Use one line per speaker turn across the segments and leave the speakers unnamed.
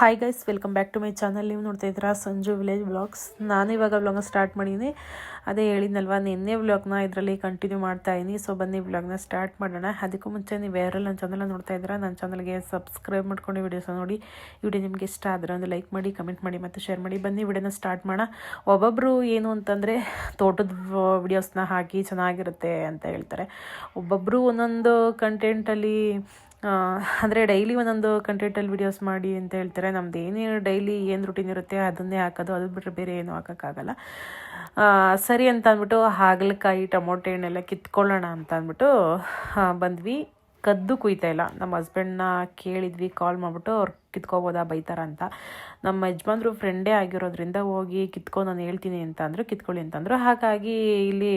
Hi guys welcome back to my channel ನೀವು ನೋಡ್ತಾ ಇದ್ದೀರಾ ಸಂಜು ವಿಲೇಜ್ ವ್ಲಾಗ್ಸ್ ನಾನು ಇವಾಗ ವ್ಲಾಗ್ನ ಸ್ಟಾರ್ಟ್ ಮಾಡಿದ್ದೀನಿ ಅದೇ ಹೇಳಿದ್ನಲ್ವ, ನಿನ್ನೆ ವ್ಲಾಗ್ನ ಇದರಲ್ಲಿ ಕಂಟಿನ್ಯೂ ಮಾಡ್ತಾ ಇದ್ದೀನಿ ಸೊ ಬನ್ನಿ ವ್ಲಾಗ್ನ ಸ್ಟಾರ್ಟ್ ಮಾಡೋಣ. ಅದಕ್ಕೂ ಮುಂಚೆ ನೀವು ಯಾರೆಲ್ಲ ನನ್ನ ಚಾನಲ್ನ ನೋಡ್ತಾ ಇದ್ದೀರಾ ನನ್ನ ಚಾನಲ್ಗೆ ಸಬ್ಸ್ಕ್ರೈಬ್ ಮಾಡ್ಕೊಂಡು ವಿಡಿಯೋಸ್ ನೋಡಿ. ವಿಡಿಯೋ ನಿಮಗೆ ಇಷ್ಟ ಆದರೆ ಒಂದು ಲೈಕ್ ಮಾಡಿ ಕಮೆಂಟ್ ಮಾಡಿ ಮತ್ತು ಶೇರ್ ಮಾಡಿ. ಬನ್ನಿ ವಿಡಿಯೋನ ಸ್ಟಾರ್ಟ್ ಮಾಡೋಣ. ಒಬ್ಬೊಬ್ಬರು ಏನು ಅಂತಂದರೆ ತೋಟದ ವಿಡಿಯೋಸ್ನ ಹಾಕಿ ಚೆನ್ನಾಗಿರುತ್ತೆ ಅಂತ ಹೇಳ್ತಾರೆ. ಒಬ್ಬೊಬ್ಬರು ಒಂದೊಂದು ಕಂಟೆಂಟಲ್ಲಿ ಅಂದರೆ ಡೈಲಿ ಒಂದೊಂದು ಕಂಟೆಂಟಲ್ಲಿ ವಿಡಿಯೋಸ್ ಮಾಡಿ ಅಂತ ಹೇಳ್ತಾರೆ. ನಮ್ದು ಏನೇನು ಡೈಲಿ ಏನು ರುಟೀನ್ ಇರುತ್ತೆ ಅದನ್ನೇ ಹಾಕೋದು, ಅದು ಬಿಟ್ಟರೆ ಬೇರೆ ಏನೂ ಹಾಕೋಕ್ಕಾಗಲ್ಲ. ಸರಿ ಅಂತ ಅಂದ್ಬಿಟ್ಟು ಹಾಗಲಕಾಯಿ, ಟೊಮೊಟೊ ಹಣ್ಣೆಲ್ಲ ಕಿತ್ಕೊಳ್ಳೋಣ ಅಂತ ಅಂದ್ಬಿಟ್ಟು ಬಂದ್ವಿ. ಕದ್ದು ಕುಯ್ತಾ ಇಲ್ಲ. ನಮ್ಮ ಹಸ್ಬೆಂಡ್ನ ಕೇಳಿದ್ವಿ ಕಾಲ್ ಮಾಡಿಬಿಟ್ಟು ಅವ್ರು ಕಿತ್ಕೋಬೋದಾ ಬೈತಾರ ಅಂತ. ನಮ್ಮ ಯಜಮಾನ್ರು ಫ್ರೆಂಡೇ ಆಗಿರೋದ್ರಿಂದ ಹೋಗಿ ಕಿತ್ಕೊಂಡು ನಾನು ಹೇಳ್ತೀನಿ ಅಂತ ಅಂದರು ಕಿತ್ಕೊಳ್ಳಿ ಅಂತಂದರು. ಹಾಗಾಗಿ ಇಲ್ಲಿ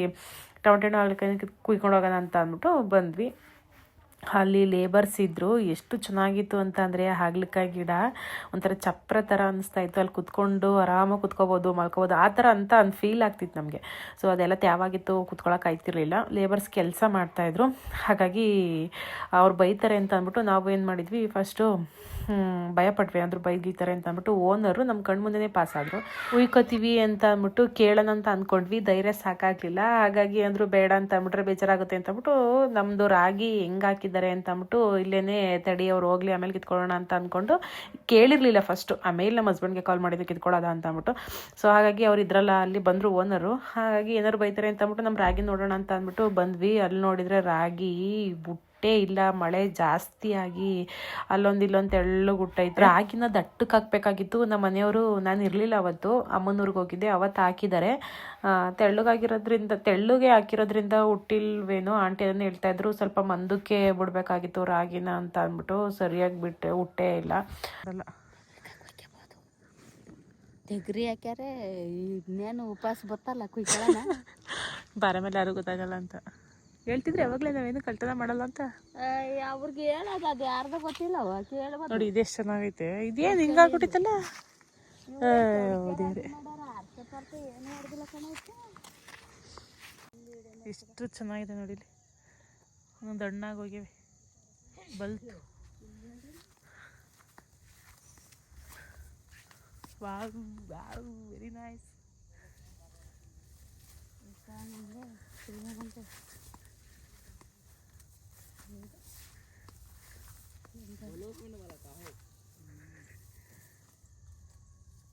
ಟೊಮೆಟೊ ಹಣ್ಣು ಹಾಗಲಕಾಯಿ ಕಿತ್ ಕುಯ್ಕೊಂಡು ಹೋಗೋಣ ಅಂತ ಅಂದ್ಬಿಟ್ಟು ಬಂದ್ವಿ. ಅಲ್ಲಿ ಲೇಬರ್ಸ್ ಇದ್ದರು ಎಷ್ಟು ಚೆನ್ನಾಗಿತ್ತು ಅಂತ ಅಂದರೆ ಹಾಗಲಕಾಯಿ ಗಿಡ, ಒಂಥರ ಚಪ್ರ ಥರ ಅನಿಸ್ತಾ ಇತ್ತು. ಅಲ್ಲಿ ಕುತ್ಕೊಂಡು ಆರಾಮಾಗಿ ಕುತ್ಕೋಬೋದು, ಮಲ್ಕೋಬೋದು, ಆ ಥರ ಅಂತ ಒಂದು ಫೀಲ್ ಆಗ್ತಿತ್ತು ನಮಗೆ. ಸೊ ಅದೆಲ್ಲ ತ್ಯಾವಾಗಿತ್ತು ಕುತ್ಕೊಳ್ಳೋಕೆ ಆಯ್ತಿರ್ಲಿಲ್ಲ. ಲೇಬರ್ಸ್ ಕೆಲಸ ಮಾಡ್ತಾಯಿದ್ರು ಹಾಗಾಗಿ ಅವ್ರು ಬೈತಾರೆ ಅಂತ ಅಂದ್ಬಿಟ್ಟು ನಾವು ಏನು ಮಾಡಿದ್ವಿ ಫಸ್ಟು ಭಯಪಟ್ವಿ ಅಂದ್ರು ಬೈಗಿತಾರೆ ಅಂತ ಅಂದ್ಬಿಟ್ಟು ಓನರು ನಮ್ಮ ಕಣ್ಮುಂದೆನೇ ಪಾಸ್ ಆದರು. ಉಯ್ಕೋತೀವಿ ಅಂತ ಅಂದ್ಬಿಟ್ಟು ಕೇಳೋಣ ಅಂತ ಅಂದ್ಕೊಂಡ್ವಿ ಧೈರ್ಯ ಸಾಕಾಗಲಿಲ್ಲ. ಹಾಗಾಗಿ ಅಂದರು, ಬೇಡ ಅಂತ ಅಂದ್ಬಿಟ್ರೆ ಬೇಜಾರಾಗುತ್ತೆ ಅಂತ ಅಂದ್ಬಿಟ್ಟು ನಮ್ಮದು ರಾಗಿ ಹೆಂಗೆ ಹಾಕಿದ್ದಾರೆ ಅಂತ ಅಂದ್ಬಿಟ್ಟು ಇಲ್ಲೇನೆ ತಡಿ ಅವ್ರು ಹೋಗ್ಲಿ, ಆಮೇಲೆ ಕಿತ್ಕೊಳ್ಳೋಣ ಅಂತ ಅಂದ್ಕೊಂಡು ಕೇಳಿರಲಿಲ್ಲ ಫಸ್ಟು ಆಮೇಲೆ ನಮ್ಮ ಹಸ್ಬೆಂಡ್ಗೆ ಕಾಲ್ ಮಾಡಿದ್ದು ಕಿತ್ಕೊಳ್ಳೋದ ಅಂತ ಅಂದ್ಬಿಟ್ಟು. ಸೊ ಹಾಗಾಗಿ ಅವ್ರು ಇದ್ರಲ್ಲ, ಅಲ್ಲಿ ಬಂದರು ಓನರು ಹಾಗಾಗಿ ಏನಾರು ಬೈತಾರೆ ಅಂತ ಅಂದ್ಬಿಟ್ಟು ನಮ್ಮ ರಾಗಿ ನೋಡೋಣ ಅಂತ ಅಂದ್ಬಿಟ್ಟು ಬಂದ್ವಿ. ಅಲ್ಲಿ ನೋಡಿದರೆ ರಾಗಿ ಬುಟ್ಟೆ ಇಲ್ಲ ಮಳೆ ಜಾಸ್ತಿ ಆಗಿ ಅಲ್ಲೊಂದು ಇಲ್ಲೊಂದು ತೆಳ್ಳಗೆ ಹುಟ್ಟೈತೆ. ರಾಗಿನ ದಟ್ಟಕ್ಕೆ ಹಾಕ್ಬೇಕಾಗಿತ್ತು. ನಮ್ಮ ಮನೆಯವರು ನಾನು ಇರಲಿಲ್ಲ ಅವತ್ತು. ಅಮ್ಮನೂರಿಗೆ ಹೋಗಿದ್ದೆ. ಅವತ್ತು ಹಾಕಿದ್ದಾರೆ ತೆಳ್ಳಗಾಗಿರೋದ್ರಿಂದ ತೆಳ್ಳಗೆ ಹಾಕಿರೋದ್ರಿಂದ ಹುಟ್ಟಿಲ್ವೇನೋ ಆಂಟಿ ಅದನ್ನು ಹೇಳ್ತಾ ಇದ್ರು. ಸ್ವಲ್ಪ ಮಂದಕ್ಕೆ ಬಿಡಬೇಕಾಗಿತ್ತು ರಾಗಿನ ಅಂತ ಅಂದ್ಬಿಟ್ಟು ಸರಿಯಾಗಿ ಬಿಟ್ಟೆ ಹುಟ್ಟೇ ಇಲ್ಲ. ಅಲ್ಲ
ತೆಗ್ರಿ ಹಾಕ್ಯಾರೆ ಇನ್ನೇನು ಉಪವಾಸ ಬರ್ತಲ್ಲ ಕುಯ್ಕೊಳ್ಳೋಣ
ಬಾರ ಮೇಲೆ ಯಾರು ಗೊತ್ತಾಗಲ್ಲ ಅಂತ. ಹೇಳ್ತಿದ್ರೆ ಯಾವಾಗಲೇ ನಾವೇನು ಕಳ್ತನ ಮಾಡಲ್ಲ ಅಂತ?
ಅವ್ರಿಗೆ ಹೇಳೋದು ಅದು ಯಾರ್ದು ಗೊತ್ತಿಲ್ಲ ಕೇಳ್ಬೋದು
ನೋಡಿ ಇದೆಷ್ಟು ಚೆನ್ನಾಗೈತೆ. ಇದೇನು ಹಿಂಗಾಗ್ಬಿಟ್ಟಿತ್ತಲ್ಲ ದೇವ್ರೆ ಎಷ್ಟು ಚೆನ್ನಾಗಿದೆ ನೋಡಿ ಇಲ್ಲಿ. ಒಂದೊಂದು ಹಣ್ಣಾಗಿ ಹೋಗಿವೆ. ಬಲ್ತು ವಾವ್ ವಾವ್ ವೆರಿ ನೈಸ್.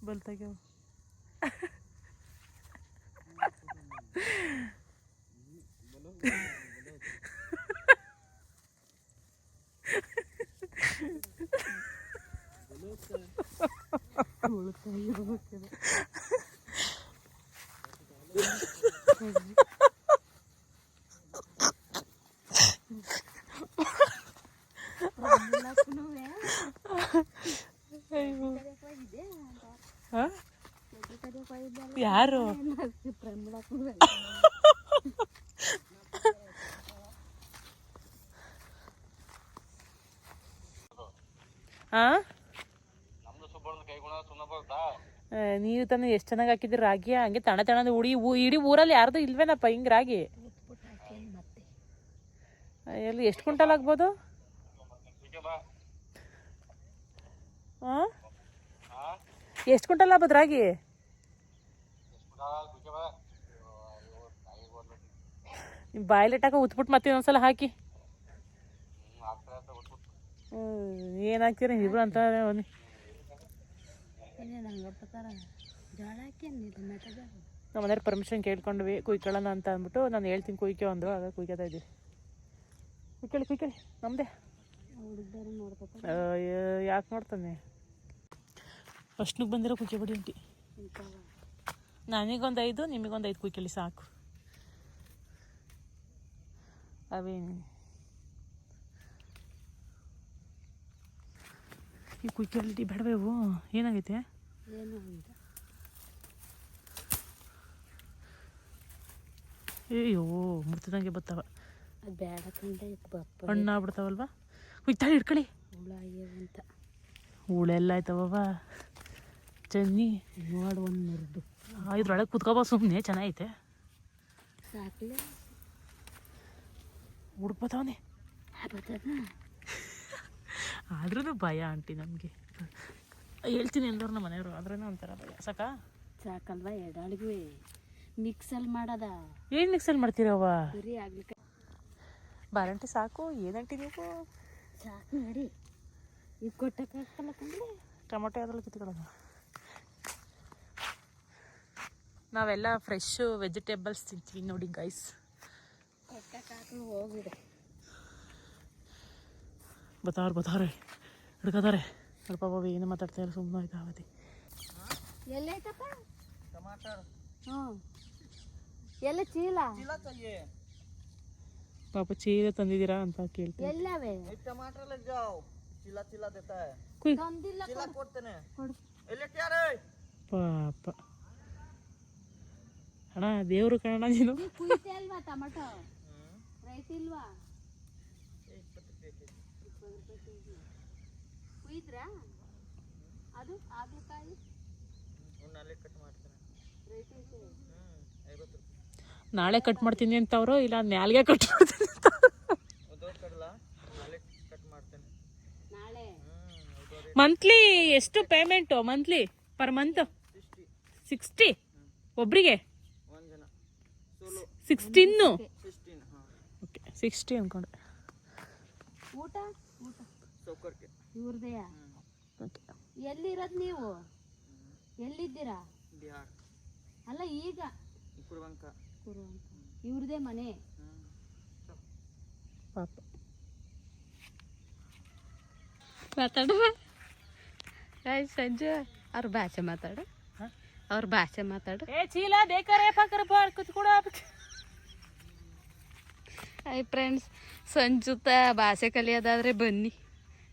ಬಲ್ತಾಗ್ಯಾವ ಹಾ? ಯಾರು? ನೀವು ತಾನೇ ಎಷ್ಟು ಚೆನ್ನಾಗಿ ಹಾಕಿದ್ರಿ ರಾಗಿ? ಹಂಗೆ ತಣ ತಣದ ಉಡಿ ಇಡೀ ಊರಲ್ಲಿ ಯಾರ್ದು ಇಲ್ವೇನಪ್ಪ ಹಿಂಗ್ ರಾಗಿ? ಎಲ್ಲಿ ಎಷ್ಟು ಕುಂಟಲ್ ಆಗ್ಬೋದು ಆ? ಎಷ್ಟು ಕ್ವಿಂಟಲ್ ಆಗ್ಬೋದು ರಾಗಿ? ನಿಮ್ಮ ಬಾಯಲ್ಲಿ ಇಟ್ಟಾಕ ಉತ್ಬಿಟ್ಟು ಮತ್ತೆ ಇನ್ನೊಂದ್ಸಲ ಹಾಕಿ. ಏನು ಹಾಕ್ತೀರಿ ಇಬ್ರು ಅಂತ ನಮ್ಮ ಮನೆಯವ್ರ ಪರ್ಮಿಷನ್ ಕೇಳ್ಕೊಂಡ್ವಿ, ಕುಯ್ಕೊಳ್ಳೋಣ ಅಂತ ಅಂದ್ಬಿಟ್ಟು ನಾನು ಹೇಳ್ತೀನಿ ಕುಯ್ಕೆ ಒಂದು ಆಗ ಕುಯ್ಕೋತಾ ಇದ್ದೀವಿ. ಕುಯ್ಕೊಳ್ಳಿ ಕುಯ್ಕೊಳ್ಳಿ ನಮ್ಮದೇ ಯಾಕೆ ನೋಡ್ತಾನೆ ಅಷ್ಟಕ್ಕೆ ಬಂದಿರೋ ಕುಯ್ಕೆ ಬಿಡಿ ಅಂಟಿ ನನಗೊಂದು ಐದು ನಿಮಗೊಂದು ಐದು ಕುಯ್ಕೊಳ್ಳಿ ಸಾಕು. ಅವೇನು ಈ ಕುಯ್ಕೊಳ್ಳಿ ಬೇಡವೇವು ಏನಾಗೈತೆ? ಅಯ್ಯೋ ಮುರ್ತಿದಂಗೆ ಬರ್ತಾವ ಹಣ್ಣು ಆಗ್ಬಿಡ್ತಾವಲ್ವ ಕುಯ್ತಾಳೆ ಇಟ್ಕೊಳ್ಳಿ
ಹುಳ ಎಲ್ಲ
ಹೂಳೆಲ್ಲ ಆಯ್ತವವ. ಚನ್ನಿ
ನೋಡು ಒಂದು ಮುರಿದು
ಇದ್ರೊಳಗೆ ಕುತ್ಕೋಬೋ ಸುಮ್ಮನೆ ಚೆನ್ನಾಗೈತೆ.
ಬರ್ತದ
ಆದ್ರೂ ಭಯ ಆಂಟಿ ನಮಗೆ.
ಹೇಳ್ತೀನಿ ಎಲ್ಲರೂ ನಮ್ಮ ಮನೆಯವರು ಆದ್ರೂ ಒಂಥರ ಭಯ. ಸಾಕಾ?
ಸಾಕಲ್ವ ಎಡಾಳಿಗೆ? ಮಿಕ್ಸಲ್ಲಿ ಮಾಡದ?
ಏನು ಮಿಕ್ಸಲ್ಲಿ ಮಾಡ್ತೀರವ್ವ
ಸರಿ ಆಗ್ಲಿಕ್ಕೆ.
ಬಾರಂಟಿ ಸಾಕು. ಏನಂಟಿ ನೀವು?
ಸಾಕು ನೋಡಿ. ಈಗ ಕಂಡ್ರೆ
ಟೊಮೊಟೊ ಯಾವ್ದ್ರಲ್ಲಿ ಕಿತ್ಕೊಳ್ಳೋದು? ನಾವೆಲ್ಲ ಫ್ರೆಶ್ ವೆಜಿಟೇಬಲ್ಸ್ ತಿಂತೀವಿ ನೋಡಿ ಗೈಸ್
ಹೋಗಿದೆ.
ಬತಾರು ಬತಾರೆ. ಹಿಡ್ಕೋತಾರೆ ಸ್ವಲ್ಪ ಬಾಬು ಏನು ಮಾತಾಡ್ತಾರೆ ಸುಮ್ಮನೆ ಆಯ್ತು ಅವತಿ
ಎಲ್ಲೈತಪ್ಪ? ಹ್ಞೂ. ಎಲ್ಲ ಚೀಲ?
ಪಾಪ ಚೀಲ ತಂದಿದ್ದೀರಾ ಅಂತ ಕೇಳ್ತೀನಿ.
ಎಲ್ಲವೇ?
ಟಮಾಟರ್ ಎಲ್ಲ ಜಾವ್
ಚೀಲ
ಚೀಲ ದೇತಾ. ಕೊಡ್ತೇನೆ.
ಪಾಪ. ಅಣ್ಣ ದೇವರು ಕಣ ನೀನು.
ನೀ ಕುಯ್ತೆ ಅಲ್ವಾ ಟೊಮಟೊ? ರೈಟ್ ಇಲ್ವಾ? ಕುಯ್ದ್ರಾ? ಅದು ಆಗ್ಲಕಾಯಿ
ನಾಳೆ ಕಟ್ ಮಾಡ್ತೀನಿ
ಅಂತ ಅವರು ಇಲ್ಲ ನ್ಯಾಲ್ಗೆ ಕಟ್ ಮಾಡ್ತೀನಿ ಅಂತ ಮಂತ್ಲಿ ಎಷ್ಟು payment monthly per month
sixty
sixty ಒಬ್ರಿಗೆ?
ಸಿಕ್ಸ್ಟೀನ್
ಓಕೆ ಸಿಕ್ಸ್ಟಿ ಅಂದ್ಕೊಂಡೆ
ಊಟ? ಇವ್ರದೆಯಾ
ಓಕೆ
ಎಲ್ಲಿರೋದು ನೀವು? ಎಲ್ಲಿದ್ದೀರಾ? ಅಲ್ಲ ಈಗ. ಇವ್ರದೇ ಮನೆ?
ಪಾಪ.
ಮಾತಾಡು ಸಂಜೆ ಅವ್ರ ಭಾಷೆ ಮಾತಾಡು. ಅವ್ರ ಭಾಷೆ ಮಾತಾಡು.
ಏ ಚೀಲ ಬೇಕಾರೆ ಪಕ್ಕರ ಬಾರ್ ಕುತ್ಕೊಡ
ಐ ಫ್ರೆಂಡ್ಸ್ ಸಂಜುತ ಭಾಷೆ ಕಲಿಯೋದಾದ್ರೆ ಬನ್ನಿ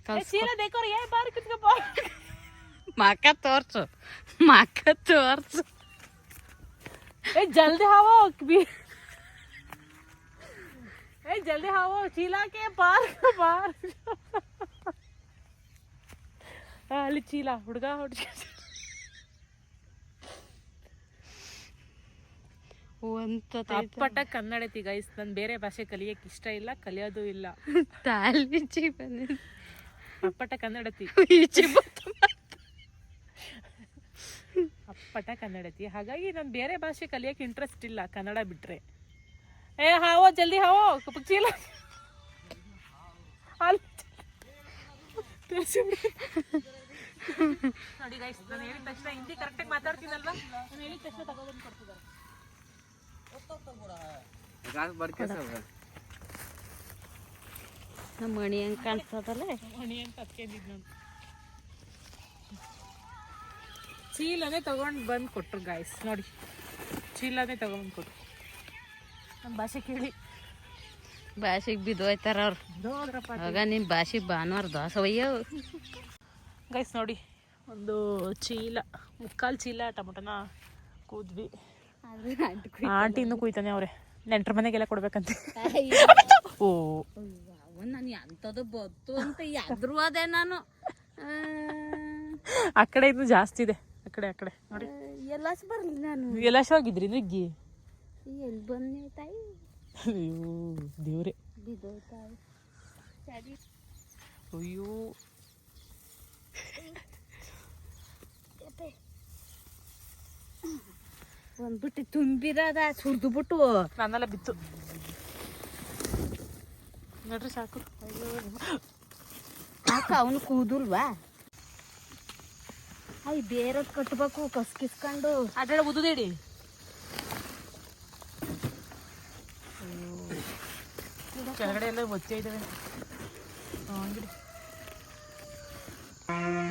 ಕಲ್ಸ್
ಚೀಲ ಬೇಕಾರೆ ಏ ಬಾರ್ ಕುತ್ಕೋ ಬಾರ್
ಮಕ್ಕ ತೋರ್ಸು ಮಕ್ಕ ತೋರ್ಸು
ए जल्दी हावो भी ए जल्दी हावो चीला के पार पार ಅಲ್ಲಿ ಚೀಲ ಹುಡುಗ ಅಪ್ಪಟ ಕನ್ನಡತಿ ಗೈಸ್ ನಾನು ಬೇರೆ ಭಾಷೆ ಕಲಿಯಕ್ ಇಷ್ಟ ಇಲ್ಲ ಕಲಿಯೋದು ಇಲ್ಲ.
ತಾಲ್ಬಿಚ್ಚಿ ಬಂದಿದ್ದು
ಅಪ್ಪಟ ಕನ್ನಡತಿ ಅಪ್ಪಟ ಕನ್ನಡತಿ ಹಾಗಾಗಿ ನಾನು ಬೇರೆ ಭಾಷೆ ಕಲಿಯಕ್ಕೆ ಇಂಟ್ರೆಸ್ಟ್ ಇಲ್ಲ ಕನ್ನಡ ಬಿಟ್ರೆ. ಏ ಹಾವೋ ಜಲ್ದಿ ಹಾವೋ ತಿಳಿಸಿಬಿಡಿ ನೋಡಿ ಗೈಸ್ ನಾನು ಹೇಳಿದ ತಕ್ಷಣ ಹಿಂದಿ ಕರೆಕ್ಟಾಗಿ ಮಾತಾಡ್ತೀನಲ್ವಾ? ನಾನು ಹೇಳಿದ ತಕ್ಷಣ ತಗೊಬಂದು ಕೊಡ್ತಿದ್ದಾರೆ.
घास बढ़ के सब है
ನಮ್ಮ ಮಣಿ ಹೆಂಗ್ ಕಾಣಿಸ್ತದಲ್ಲ
ಮಣಿ ಅಂತ ಅದಕ್ಕೆಂದಿದ್ದು ನಾನು ಚೀಲನೇ ತಗೊಂಡು ಬಂದು ಕೊಟ್ರು ಗಾಯ್ಸ್ ನೋಡಿ ಚೀಲನೇ ತಗೊಂಡು ಕೊಟ್ರು ನಮ್ಮ ಭಾಷೆ ಕೇಳಿ
ಭಾಷೆಗೆ ಬಿದ್ದೋಯ್ತಾರ ಅವ್ರು
ಹೋದ್ರಪ್ಪ
ಆಗ ನಿಮ್ಮ ಭಾಷೆಗೆ ಭಾನುವಾರ ದೋಸೆ ಒಯ್ಯೋ
ಗೈಸ್ ನೋಡಿ ಒಂದು ಚೀಲ ಮುಕ್ಕಾಲು ಚೀಲ ಟೊಮೊಟೊನ ಕೂದ್ವಿ ಆಂಟಿ ಇನ್ನು ಕುಯ್ತಾನೆ ಅವ್ರೆ. ನೆಂಟ್ರ ಮನೆಗೆಲ್ಲ ಕೊಡ್ಬೇಕಂತ. ಓ.
ನಾನು ಎಂಥದ್ದು ಬತ್ತು ಅಂತ ಯಾದ್ರು ಅದೇ ನಾನು. ಆ,
ಕಡೆ ಇನ್ನು ಜಾಸ್ತಿ ಇದೆ. ಆ ಕಡೆ ಆ ಕಡೆ. ನೋಡಿ.
ಎಲ್ಲಾಸ ಬರ್ಲಿ ನಾನು.
ಎಲ್ಲಾಸ ಹೋಗಿದ್ರಿ ನುಗ್ಗಿ
ಎಲ್ಲಿ ಬಂದೆ ತಾಯಿ?
ಅಯ್ಯೋ ದೇವ್ರೆ. ಅಯ್ಯೋ.
ಒಂದ್ ಬಿಟ್ಟು ತುಂಬಿರದ ಸುರಿದು ಬಿಟ್ಟು
ನನ್ನೆಲ್ಲ ಬಿತ್ತು. ನೋಡ್ರಿ ಸಾಕು.
ಸಾಕು ಅವನು ಕೂದಲ್ವಾ? ಅಯ್ಯ ಬೇರೆ ಕಟ್ಬೇಕು ಕಸ್ ಕಿಸ್ಕೊಂಡು
ಅಡ್ಡ ಉದುದೇಡಿ ಕೆಳಗಡೆ ಎಲ್ಲ ಒತ್ತೆ ಇದ್ದಾವೆ. ಹಂಗಿಡಿ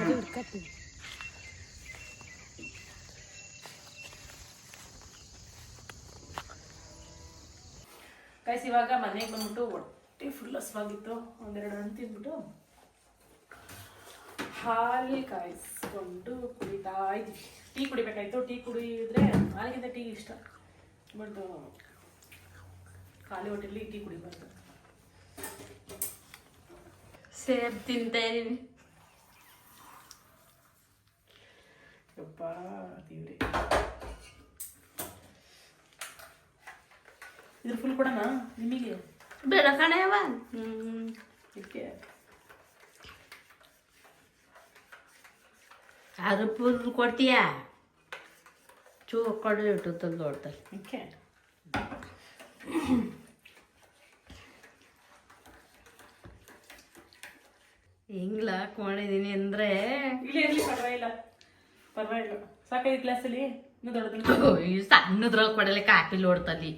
ಹಿಡ್ಕತ್ತೀವಿ
ಗೈಸ್ ಇವಾಗ ಮನೆಗೆ ಬಂದ್ಬಿಟ್ಟು ಹೊಟ್ಟೆ ಫುಲ್ ಹಸುವಾಗಿತ್ತು. ಒಂದೆರಡು ಹಣ್ಣು ತಿಂದ್ಬಿಟ್ಟು ಹಾಲು ಕಾಯಿಸ್ಕೊಂಡು ಕುಡಿತಾ ಇದ್ವಿ. ಟೀ ಕುಡಿಬೇಕಾಯ್ತು. ಟೀ ಕುಡಿದ್ರೆ ಹಾಲಿಗಿಂತ ಟೀ ಇಷ್ಟ. ಬಟ್ ಖಾಲಿ ಹೊಟ್ಟೆಲಿ ಟೀ ಕುಡಿಬಾರ್ದು.
ಸೇಬ್ ತಿಂತಾ
ಯಪ್ಪ ದೇವ್ರಿ ಇದ್ರ ಫುಲ್ ಕೊಡೋಣ? ನಿಮಗೆ?
ಬೇಡ ಕಣಯವ
ಇದಕ್ಕೆ
ಫುಲ್ ಕೊಡ್ತೀಯಾ? ಚೂ ಕೊಡು ಇಟ್ಟು ತಂದು ನೋಡ್ತಾರೆ
ಓಕೆ
ಹಿಂಗ್ಲ ಹಾಕೊಂಡಿದೀನಿ ಅಂದ್ರೆ?
ಇಲ್ಲಿ ಪರವಾಗಿಲ್ಲ. ಪರವಾಗಿಲ್ಲ. ಸಾಕೈದು ಕ್ಲಾಸಲ್ಲಿ ಇನ್ನೂ ದೊಡ್ಡದು
ಸಣ್ಣದ್ರೊಳಗೆ ಕೊಡಲಿ ಕಾಪಿ ನೋಡ್ತಲ್ಲಿ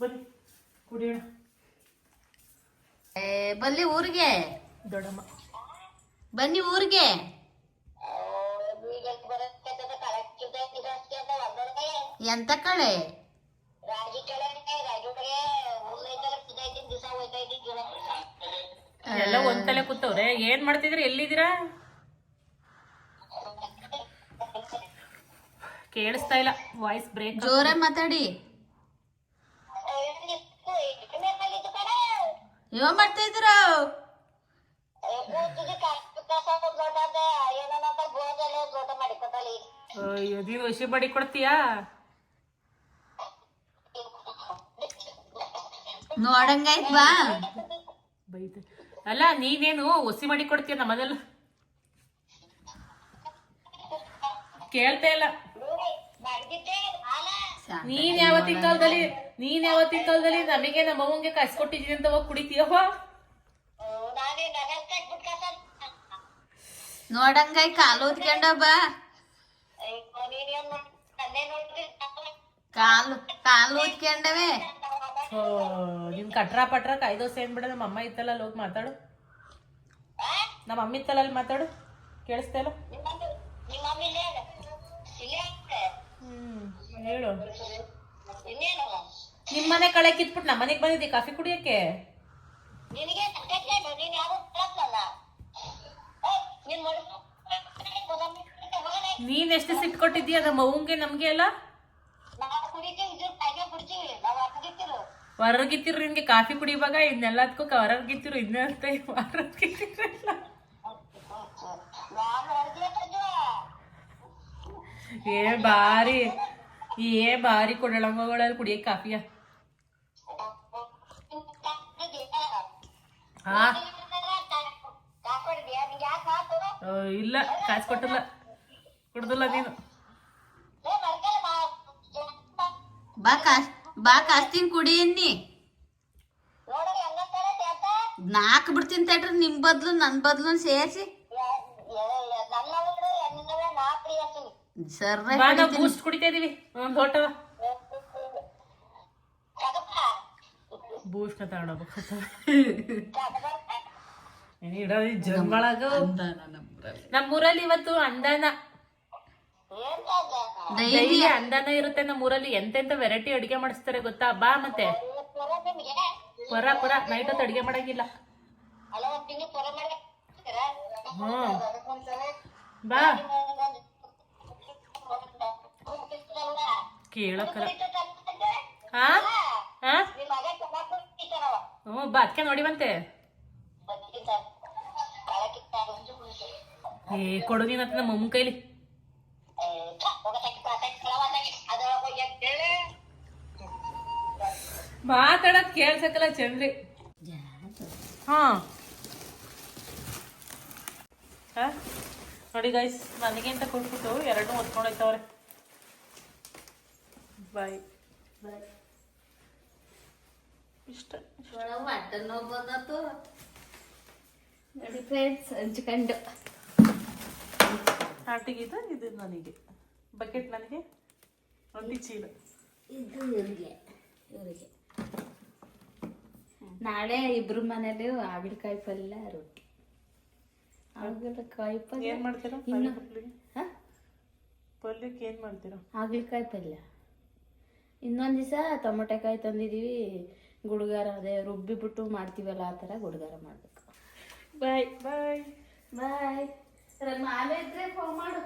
ಬನ್ನಿ ಕುಡಿಯೋಣ.
ಬನ್ನಿ ಊರಿಗೆ.
ದೊಡ್ಡಮ್ಮ.
ಬನ್ನಿ ಊರಿಗೆ. ಎಂತ ಕಳೆ?
ಎಲ್ಲ ಒಂದ್ತಲೆ ಕೂತವ್ರೆ ಏನ್ ಮಾಡ್ತಿದ್ರಿ ಎಲ್ಲಿದ್ದೀರಾ? ಕೇಳಿಸ್ತಾ ಇಲ್ಲ ವಾಯ್ಸ್ ಬ್ರೇಕ್
ಜೋರ ಮಾತಾಡಿ. ಏನ್ ಮಾಡ್ತಾ ಇದ್ರು
ಅಯ್ಯೋ ನೀನು ಹುಷಿ ಬಡಿ ಕೊಡ್ತೀಯಾ
ನೋಡಂಗಾಯ್ತ್ ಬಾ.
ಬೈತ. ಅಲ್ಲ ನೀನೇನು ಹುಸಿ ಮಾಡಿ ಕೊಡ್ತೀಯ ನಮ್ಮನೆಲ್ಲ? ಕೇಳ್ತಾ ಇಲ್ಲ. ನೀನ್ ಯಾವತ್ತಿನ ಕಾಲದಲ್ಲಿ ನೀನ್ ಯಾವತ್ತಿನ ಕಾಲದಲ್ಲಿ ನಮಗೆ ನಮ್ಮ ಕಸ್ ಕೊಟ್ಟಿದ್ದೀನಿ ಅಂತ ಹೋಗಿ ಕುಡಿತೀಯವ್ವ
ನೋಡಂಗ ಕಾಲು ಊದ್ಕೊಂಡ ಬಾ. ಕಾಲು ಕಾಲು ಊದ್ಕೊಂಡವೆ.
ಓ, ನಿನ್ ಕಟ್ರ ಪಟ್ರ ಕೈ ದೋಸೆ ಏನ್ಬಿಡ ನಮ್ಮ ಅಮ್ಮ ಇತ್ತಲ್ಲ ಅಲ್ಲಿ ಹೋಗಿ ಮಾತಾಡು. ನಮ್ಮ ಅಮ್ಮ ಇತ್ತಲ್ಲ ಅಲ್ಲಿ ಮಾತಾಡು ಕೇಳಿಸ್ತಾ ಇಲ್ಲ ಹ್ಮ್ ನಿಮ್ ಮನೆ ಕಳೆ ಕಿತ್ಬಿಟ್ಟು ನಮ್ಮನೆಗೆ ಬಂದಿದ್ದಿ ಕಾಫಿ ಕುಡಿಯಕ್ಕೆ? ನೀನ್ ಎಷ್ಟು ಸಿಟ್ಟು ಕೊಟ್ಟಿದ್ದೀಯ ನಮ್ಮ ಅವ್ವಂಗೆ ನಮ್ಗೆ ಎಲ್ಲ? ಹೊರಗಿತ್ತಿರು ನಿನ್ಗೆ ಕಾಫಿ ಕುಡಿಯುವಾಗ ಇದನ್ನೆಲ್ಲದಕ್ಕೂ ಹೊರಗಿತ್ತಿರು ಇನ್ನಂತ ಹೊರಗಿತ್ತಿರಲ್ಲ ಏ ಬಾರಿ. ಏ ಬಾರಿ ಕೊಡಳಂಗಗಳಲ್ಲಿ ಕುಡಿಯಕ್ ಕಾಫಿಯ ಹಾ ಆ, ಇಲ್ಲ ಕಾಸು ಕೊಟ್ಟಿಲ್ಲ ಕುಡ್ದಿಲ್ಲ ನೀನು
ಬಾ ಕಾಸ್ ಬಾ ಕಾಸ್ತೀನಿ ಕುಡಿ ಅನ್ನಿ ನಾಲ್ಕು ಬಿಡ್ತೀನಿ ತಡ್ರಿ ನಿಮ್ ಬದ್ಲು ನನ್ ಬದ್ಲು ಸೇರ್ಸಿ
ನಾವು ಬೂಸ್ಟ್ ಕುಡಿತಾ ಇದೀವಿ. ಒಂದ್ ಲೋಟ ಬೂಸ್ಟ್ ನಮ್ಮೂರಲ್ಲಿ. ಇವತ್ತು ಅಂದಾನ. ಡೈಲಿ ಅಂದಾನ ಇರುತ್ತೆ ನಮ್ಮೂರಲ್ಲಿ. ಎಂತೆಂತ ವೆರೈಟಿ ಅಡಿಗೆ ಮಾಡಿಸ್ತಾರೆ ಗೊತ್ತಾ? ಬಾ ಮತ್ತೆ. ಪರ ಪರ. ನೈಟ್ ಹೊತ್ತು ಅಡಿಗೆ ಮಾಡಂಗಿಲ್ಲ. ಹ್ಮ್. ಬಾ. ಕೇಳಕ್ಕಲ್ಲ ಹಾ ಹಾ ಹ್ಞೂ ಬಾ ಅದಕ್ಕೆ ನೋಡಿವಂತೆ ಏ ಕೊಡು ನೀನ್ ಅಂತ ನಮ್ಮ ಅಮ್ಮನ ಕೈಲಿ ಮಾತಾಡೋದ್ ಕೇಳ್ಸಕ್ಕಲ್ಲ ಚಂದ್ರಿ. ಹಾ. ಹಾ? ನೋಡಿ ಗೈಸ್ ನನಗೆ ಅಂತ ಕೊಟ್ಬಿಟ್ಟು ಎರಡು ಹೊತ್ಕೊಂಡು ಹೋಯ್ತವ್ರೆ ಬಾಯ್. ಇಷ್ಟ
ನೋಡಿ ಫ್ರೆಂಡ್ಸ್ ಹಂಚ್ಕೊಂಡು.
ಆಂಟಿಗೆ ಇದು ಇದು ನನಗೆ. ಬಕೆಟ್ ನನಗೆ ಒಂದು ಚೀಲ.
ಇದು ಇವರಿಗೆ ಇವರಿಗೆ. ನಾಳೆ ಇಬ್ರು ಮನೇಲಿ ಹಾಗಲಕಾಯಿ ಪಲ್ಯ ರೊಟ್ಟಿ. ಹಾಗಲಕಾಯಿ ಪಲ್ಯ
ಏನ್ ಮಾಡ್ತೀರಾ? ಪಲ್ಯಕ್ಕೆ ಏನ್ ಮಾಡ್ತೀರಾ?
ಹಾಗಲಕಾಯಿ ಪಲ್ಯ. ಇನ್ನೊಂದು ದಿವಸ ಟೊಮೊಟೆಕಾಯಿ ತಂದಿದ್ದೀವಿ ಗುಡ್ಗಾರ ಅದೇ ರುಬ್ಬಿಬಿಟ್ಟು ಮಾಡ್ತೀವಲ್ಲ ಆ ಥರ ಗುಡ್ಗಾರ ಮಾಡಬೇಕು.
ಬಾಯ್ ಬಾಯ್
ಬಾಯ್ ಮಾಲೆ ಇದ್ರೆ ಫೋನ್ ಮಾಡು.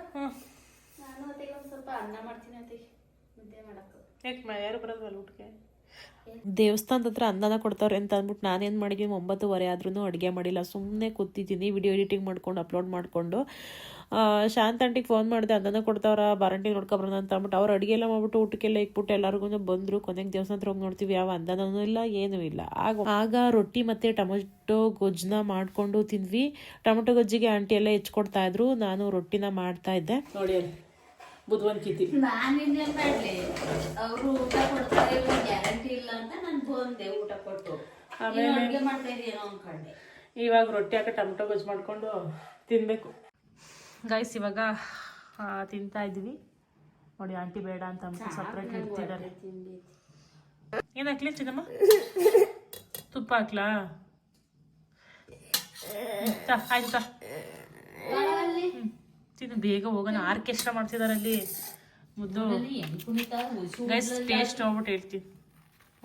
ನಾನು ಅದಕ್ಕೆ ಒಂದು ಸ್ವಲ್ಪ ಅನ್ನ ಮಾಡ್ತೀನಿ ಅದಕ್ಕೆ ಮುದ್ದೆ ಮಾಡಕ್ಕೆ.
ಯಾಕೆ ಯಾರು ಬರೋಲ್ವಲ್ಲ ಊಟಕ್ಕೆ? ದೇವಸ್ಥಾನದ ಹತ್ರ ಅನ್ನನ ಕೊಡ್ತಾರೆ ಅಂತ ಅಂದ್ಬಿಟ್ಟು ನಾನೇನು ಮಾಡಿದ್ದೀನಿ ಒಂಬತ್ತುವರೆ ಆದ್ರೂ ಅಡುಗೆ ಮಾಡಿಲ್ಲ ಸುಮ್ಮನೆ ಕೂತಿದ್ದೀನಿ ವಿಡಿಯೋ ಎಡಿಟಿಂಗ್ ಮಾಡ್ಕೊಂಡು ಅಪ್ಲೋಡ್ ಮಾಡಿಕೊಂಡು. ಶಾಂತ ಆಂಟಿಗೆ ಫೋನ್ ಮಾಡಿದೆ ಅದನ್ನು ಕೊಡ್ತಾವ್ರ, ಬಾರಂಟಿ ನೋಡ್ಕೊಬರೋಣ ಅಂತ ಅಂದ್ಬಿಟ್ಟು. ಅವ್ರು ಅಡುಗೆ ಎಲ್ಲ ಮಾಡ್ಬಿಟ್ಟು ಊಟಕ್ಕೆಲ್ಲ ಇಟ್ಬಿಟ್ಟು ಎಲ್ಲರಿಗೂ ಬಂದರು, ಕೊನೆಗೆ ದೇವಸ್ಥಾನ ಹತ್ರ ಹೋಗಿ ನೋಡ್ತೀವಿ, ಯಾವ ಅಂದನೂ ಇಲ್ಲ, ಏನೂ ಇಲ್ಲ. ಆಗ ಆಗ ರೊಟ್ಟಿ ಮತ್ತು ಟೊಮೊಟೊ ಗೊಜ್ಜನ್ನ ಮಾಡಿಕೊಂಡು ತಿಂದ್ವಿ. ಟೊಮೊಟೊ ಗೊಜ್ಜಿಗೆ ಆಂಟಿ ಎಲ್ಲ ಹೆಚ್ಕೊಡ್ತಾ ಇದ್ರು, ನಾನು ರೊಟ್ಟಿನ ಮಾಡ್ತಾ ಇದ್ದೆ. ನೋಡಿ ಅಲ್ಲಿ ಬುದ್ಧವಂತಿತಿ
ನಾನು ಇನ್ನೇನ್ ಮಾಡ್ಲಿ. ಅವರು ಊಟ ಕೊಡ್ತಾರೆ ಗ್ಯಾರಂಟಿ ಇಲ್ಲ ಅಂತ ನಾನು ಬಂದೆ ಊಟ ಕೊಟ್ಟು. ಅಡುಗೆ ಮಾಡ್ತಾ ಇದೀಯೇನೋ ಅನ್ಕೊಂಡೆ.
ಇವಾಗ ರೊಟ್ಟಿ ಹಾಕಿ ಟೊಮೆಟೊ ಗೊಜ್ಜು ಮಾಡಿಕೊಂಡು ತಿನ್ನಬೇಕು ಗೈಸ್ ಇವಾಗ ತಿಂತಾ ಇದ್ವಿ. ನೋಡಿ ಆಂಟಿ ಬೇಡ ಅಂತ ಅಂದ್ಬಿಟ್ಟು ಸಪ್ರೇಟ್ ಇಡ್ತಿದ್ದಾರೆ ಏನು ಹಾಕ್ಲಿ ಚಿನ್ನಮ್ಮ? ತುಪ್ಪ ಹಾಕ್ಲಾ? ಆಯ್ತಾ. ತಿನ್ನು ಬೇಗ ಹೋಗೋಣ. ಆರ್ಕೆಸ್ಟ್ರಾ ಮಾಡ್ತಿದಾರೆ ಅಲ್ಲಿ ಮುದ್ದು. ಗೈಸ್ ಟೇಸ್ಟ್ ಹೋಗ್ಬಿಟ್ಟು ಹೇಳ್ತೀನಿ.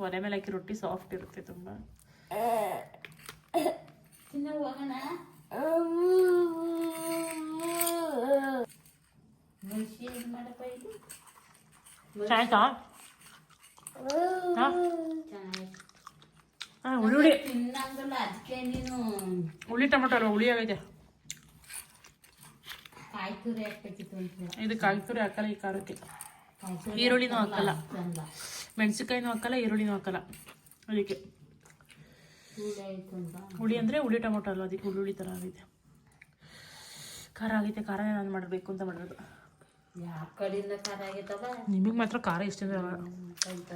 ಒಲೆ ಮೇಲೆ ಹಾಕಿ ರೊಟ್ಟಿ ಸಾಫ್ಟ್ ಇರುತ್ತೆ ತುಂಬ. ಆಯ್ತಾ ಹುಳಿ ಹುಳಿ ಹುಳಿ ಟೊಮೊಟೊ ಅಲ್ಲ ಹುಳಿ ಆಗೈತೆ.
ಕಾಯಿ ತುರಿ ಹಾಕ್ಬೇಕಿತ್ತು ಅಂತ
ಇದು ಕಾಯಿ ತುರಿ ಹಾಕಲ್ಲ ಈ ಖಾರಕ್ಕೆ. ಈರುಳ್ಳಿನೂ ಹಾಕಲ್ಲ ಮೆಣಸಿನ್ಕಾಯಿನೂ ಹಾಕಲ್ಲ ಈರುಳ್ಳಿನೂ ಹಾಕಲ್ಲ. ಅದಕ್ಕೆ ಹುಳಿ ಅಂದರೆ ಹುಳಿ ಟೊಮೊಟೊ ಅಲ್ಲ ಅದಕ್ಕೆ ಹುಳಿ ಥರ ಆಗೈತೆ ಖಾರ ಆಗೈತೆ ಖಾರ ನಾನು ಮಾಡಬೇಕು ಅಂತ ಮಾಡೋದು ನಿಮಗೆ ಮಾತ್ರ ಖಾರ ಇಷ್ಟ
ಅಂತಾರ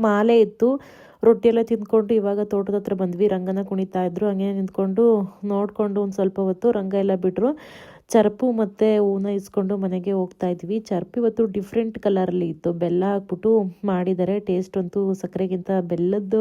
ಮಾಲೆ ಇತ್ತು. ರೊಟ್ಟಿ ಎಲ್ಲ ತಿಂದ್ಕೊಂಡು ಇವಾಗ ತೋಟದ ಹತ್ರ ಬಂದ್ವಿ. ರಂಗನ ಕುಣಿತಾ ಇದ್ರು. ಹಂಗೆ ನಿಂತ್ಕೊಂಡು ನೋಡ್ಕೊಂಡು ಒಂದು ಸ್ವಲ್ಪ ಹೊತ್ತು ರಂಗ ಎಲ್ಲ ಬಿಟ್ಟರು ಚರ್ಪು ಮತ್ತು ಹೂನ ಇಸ್ಕೊಂಡು ಮನೆಗೆ ಹೋಗ್ತಾ ಇದ್ವಿ. ಚರ್ಪು ಇವತ್ತು ಡಿಫ್ರೆಂಟ್ ಕಲರಲ್ಲಿ ಇತ್ತು. ಬೆಲ್ಲ ಹಾಕ್ಬಿಟ್ಟು ಮಾಡಿದ್ದಾರೆ. ಟೇಸ್ಟ್ ಅಂತೂ ಸಕ್ಕರೆಗಿಂತ ಬೆಲ್ಲದ್ದು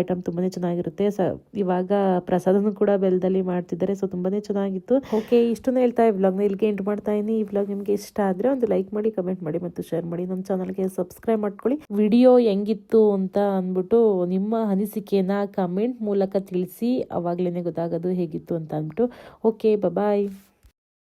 ಐಟಮ್ ತುಂಬಾ ಚೆನ್ನಾಗಿರುತ್ತೆ. ಸ, ಇವಾಗ ಪ್ರಸಾದನೂ ಕೂಡ ಬೆಲ್ಲದಲ್ಲಿ ಮಾಡ್ತಿದ್ದಾರೆ. ಸೊ ತುಂಬಾ ಚೆನ್ನಾಗಿತ್ತು. ಓಕೆ ಇಷ್ಟನ್ನು ಹೇಳ್ತಾ ಈ ವ್ಲಾಗ್ನ ಇಲ್ಲಿಗೆ ಎಂಟು ಮಾಡ್ತಾ ಇದ್ದೀನಿ. ಈ ವ್ಲಾಗ್ ನಿಮಗೆ ಇಷ್ಟ ಆದರೆ ಒಂದು ಲೈಕ್ ಮಾಡಿ ಕಮೆಂಟ್ ಮಾಡಿ ಮತ್ತು ಶೇರ್ ಮಾಡಿ. ನಮ್ಮ ಚಾನಲ್ಗೆ ಸಬ್ಸ್ಕ್ರೈಬ್ ಮಾಡ್ಕೊಳ್ಳಿ. ವಿಡಿಯೋ ಹೆಂಗಿತ್ತು ಅಂತ ಅಂದ್ಬಿಟ್ಟು ನಿಮ್ಮ ಅನಿಸಿಕೆನ ಕಮೆಂಟ್ ಮೂಲಕ ತಿಳಿಸಿ. ಅವಾಗಲೇ ಗೊತ್ತಾಗೋದು ಹೇಗಿತ್ತು ಅಂತ ಅಂದ್ಬಿಟ್ಟು. Okay bye